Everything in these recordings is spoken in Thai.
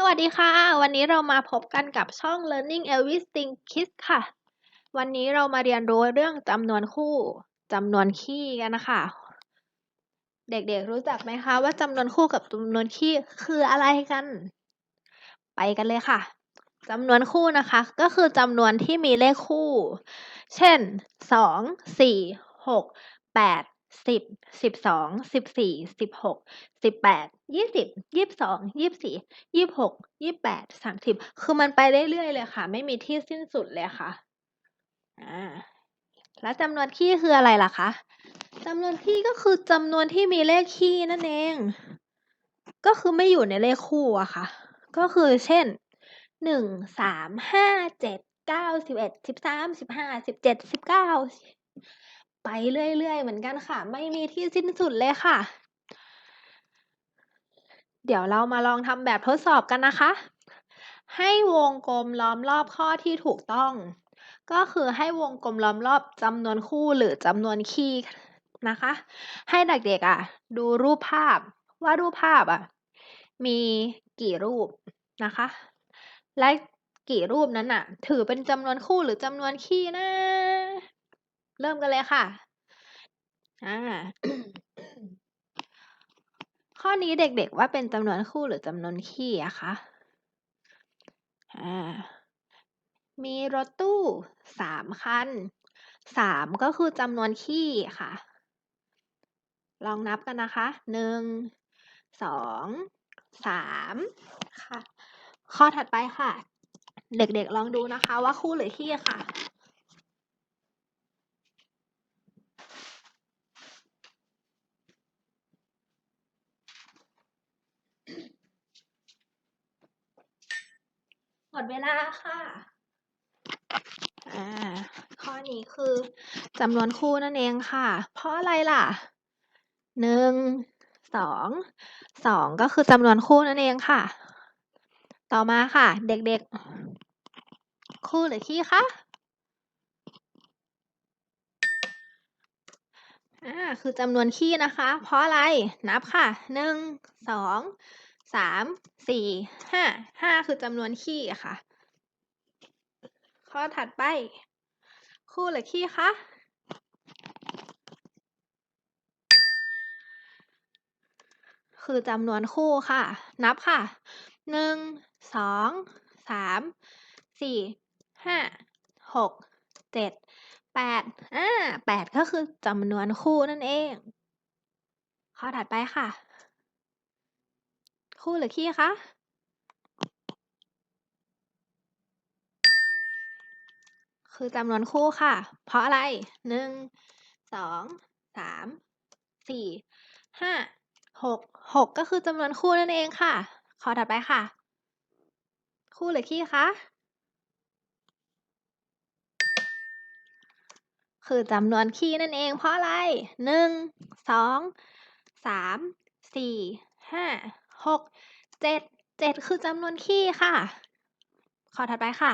สวัสดีค่ะ วันนี้เรามาพบกันกับช่อง Learning Elvis Think Kids ค่ะ วันนี้เรามาเรียนรู้เรื่องจำนวนคู่จำนวนคี่กันนะคะ เด็กๆรู้จักไหมคะว่าจำนวนคู่กับจำนวนคี่คืออะไรกัน ไปกันเลยค่ะจำนวนคู่นะคะ ก็คือจำนวนที่มีเลขคู่ เช่นสองสี่หกแปดสิบสิบสองสิบสี่สิบหกสิบแปด ยี่สิบยี่สิบสองยี่สิบสี่ยี่สิบหกยี่สิบแปดสามสิบคือมันไปเรื่อยๆเลยค่ะ ไม่มีที่สิ้นสุดเลยค่ะอ่าแล้วจำนวนคี่คืออะไรล่ะคะจำนวนคี่ก็คือจำนวนที่มีเลขคี่นั่นเอง ก็คือไม่อยู่ในเลขคู่อะค่ะ ก็คือเช่นหนึ่งสามห้าเจ็ดเก้าสิบเอ็ดสิบสามสิบห้าสิบเจ็ดสิบเก้าไปเรื่อยๆเหมือนกันค่ะ ไม่มีที่สิ้นสุดเลยค่ะ เดี๋ยวเรามาลองทำแบบทดสอบกันนะคะ ให้วงกลมล้อมรอบข้อที่ถูกต้อง ก็คือให้วงกลมล้อมรอบจำนวนคู่หรือจำนวนคี่นะคะ ให้เด็กๆอะ ดูรูปภาพว่ารูปภาพอะ มีกี่รูปนะคะ และกี่รูปนั้นอะ ถือเป็นจำนวนคู่หรือจำนวนคี่นะ เริ่มกันเลยค่ะอ่า ข้อนี้เด็กๆว่าเป็นจำนวนคู่หรือจำนวนคี่อะคะอ่ามีรถตู้สามคันสามก็คือจำนวนคี่ค่ะ ลองนับกันนะคะหนึ่งสองสามค่ะ ข้อถัดไปค่ะ เด็กๆลองดูนะคะว่าคู่หรือคี่ค่ะ เวลาค่ะอ่าข้อนี้คือจำนวนคู่นั่นเองค่ะ เพราะอะไรล่ะหนึ่งสองสองก็คือจำนวนคู่นั่นเองค่ะ ต่อมาค่ะ เด็กๆ คู่หรือคี่คะอ่าคือจำนวนคี่นะคะ เพราะอะไรนับค่ะหนึ่งสอง สามสี่ห้าห้าคือจำนวนคี่ค่ะ ข้อถัดไป คู่หรือคี่คะคือจำนวนคู่ค่ะ นับค่ะหนึ่งสองสามสี่ห้าหกเจ็ดแปดอ่าแปดก็คือจำนวนคู่นั่นเอง ข้อถัดไปค่ะ คู่หรือคี่คะ คือจำนวนคู่ค่ะ เพราะอะไรหนึ่งสองสามสี่ห้าหกหกก็คือจำนวนคู่นั่นเองค่ะ ขอถัดไปค่ะ คู่หรือคี่คะคือจำนวนคี่นั่นเองเพราะอะไรหนึ่งสองสามสี่ห้า หกเจ็ดเจ็ดคือจำนวนคี่ค่ะ ข้อถัดไปค่ะ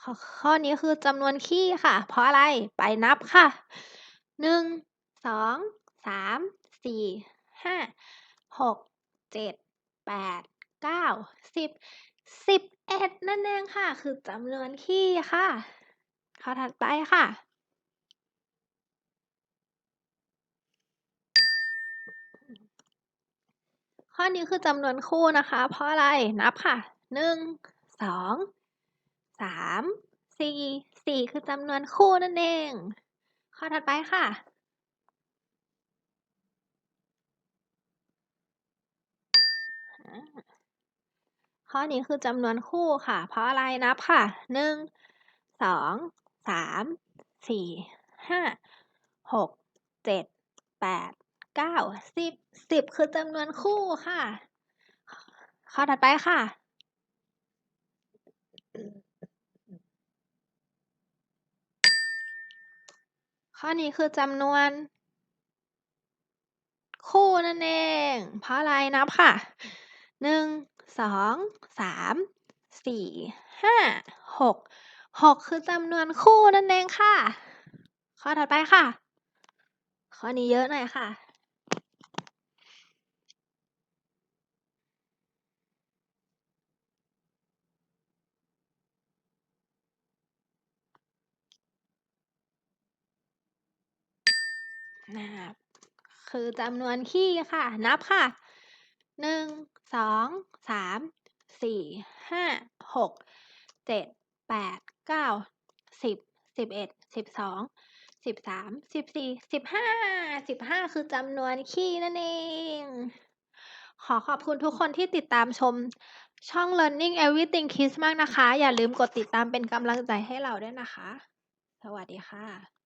ข้อข้อนี้คือจำนวนคี่ค่ะ เพราะอะไรไปนับค่ะหนึ่งสองสามสี่ห้าหกเจ็ดแปดเก้าสิบสิบเอ็ดนั่นเองค่ะ คือจำนวนคี่ค่ะ ข้อถัดไปค่ะ ข้อนี้คือจำนวนคู่นะคะ เพราะอะไรนับค่ะหนึ่งสองสามสี่สี่คือจำนวนคู่นั่นเอง ข้อถัดไปค่ะข้อนี้คือจำนวนคู่ค่ะ เพราะอะไรนับค่ะหนึ่ง สามสี่ห้าหกเจ็ดแปดเก้าสิบสิบคือจำนวนคู่ค่ะ ข้อถัดไปค่ะ ข้อนี้คือจำนวน คู่นั่นเอง เพราะอะไรนับค่ะหนึ่งสองสามสี่ห้าหก หกคือจำนวนคู่นั่นเองค่ะ ข้อถัดไปค่ะ ข้อนี้เยอะหน่อยค่ะนะครับคือจำนวนคี่ค่ะ นับค่ะหนึ่งสองสามสี่ห้าหกเจ็ดแปด เก้าสิบสิบเอ็ดสิบสองสิบสามสิบสี่สิบห้าสิบห้าคือจำนวนคี่นั่นเอง ขอขอบคุณทุกคนที่ติดตามชมช่อง Learning Everything Kids มากนะคะ อย่าลืมกดติดตามเป็นกำลังใจให้เราด้วยนะคะ สวัสดีค่ะ